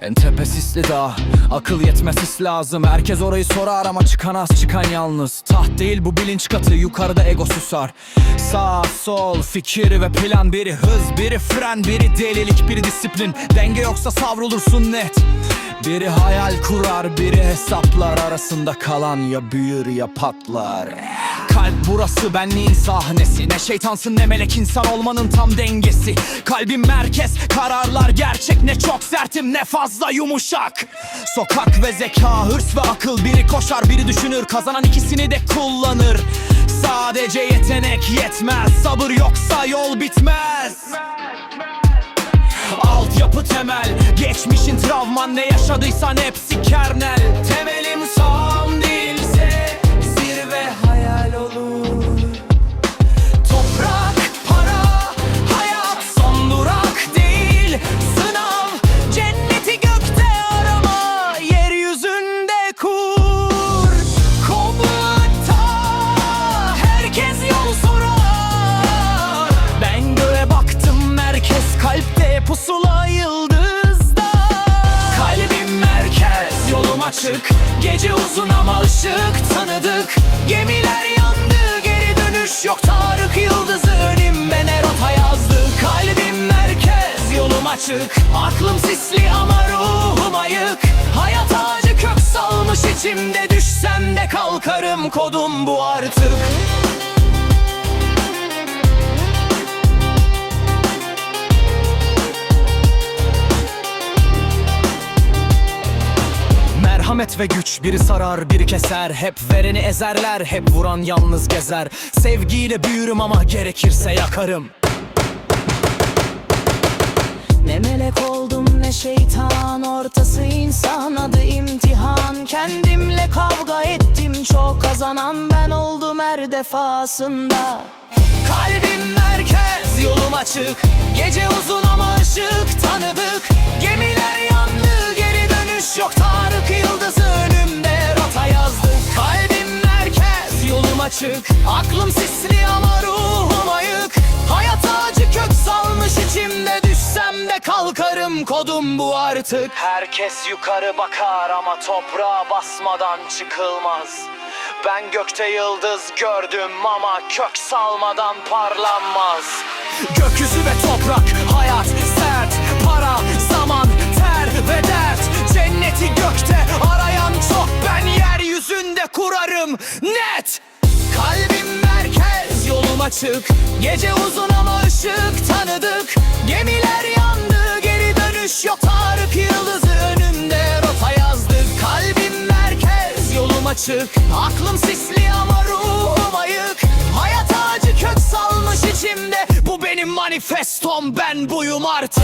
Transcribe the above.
En tepe sisli dağ Akıl yetmez his lazım. Herkes orayı sorar ama çıkan az çıkan yalnız. Taht değil bu bilinç katı Yukarıda ego susar. Sağ sol fikir ve plan. Biri hız biri fren Biri delilik biri disiplin. Denge yoksa savrulursun net. Biri hayal kurar, biri hesaplar. Arasında kalan ya büyür ya patlar. Kalp burası benliğin sahnesi. Ne şeytansın ne melek insan olmanın tam dengesi. Kalbim merkez kararlar gerçek. Ne çok sertim ne fazla yumuşak. Sokak ve zeka hırs ve akıl. Biri koşar biri düşünür. Kazanan ikisini de kullanır. Sadece yetenek yetmez. Sabır yoksa yol bitmez. Altyapı temel. Geçmişin travman ne yaşadıysan hepsi kernel. Temelim sağlam açık Gece uzun ama ışık tanıdık. Gemiler yandı geri dönüş yok. Tarık yıldızı önümde ne rota yazdı Kalbim merkez yolum açık. Aklım sisli ama ruhum ayık. Hayat ağacı kök salmış içimde. Düşsem de kalkarım kodum bu artık Merhamet ve güç biri sarar biri keser. Hep vereni ezerler hep vuran yalnız gezer. Sevgiyle büyürüm ama gerekirse yakarım. Ne melek oldum ne şeytan. Ortası insan adı imtihan. Kendimle kavga ettim çok kazanan Ben oldum her defasında. Kalbim merkez yolum açık. Gece uzun ama ışık açık Aklım sisli ama ruhum ayık. Hayat ağacı kök salmış içimde Düşsem de kalkarım kodum bu artık. Herkes yukarı bakar ama toprağa basmadan çıkılmaz. Ben gökte yıldız gördüm ama kök salmadan parlanmaz. Gökyüzü ve toprak, hayat, sert, para, zaman, ter ve dert. Cenneti gökte arayan çok ben yeryüzünde kurarım net açık Gece uzun ama ışık tanıdık. Gemiler yandı geri dönüş yok. Tarık yıldızı önümde rota yazdık Kalbim merkez yolum açık. Aklım sisli ama ruhum ayık. Hayat ağacı kök salmış içimde. Bu benim manifestom ben buyum artık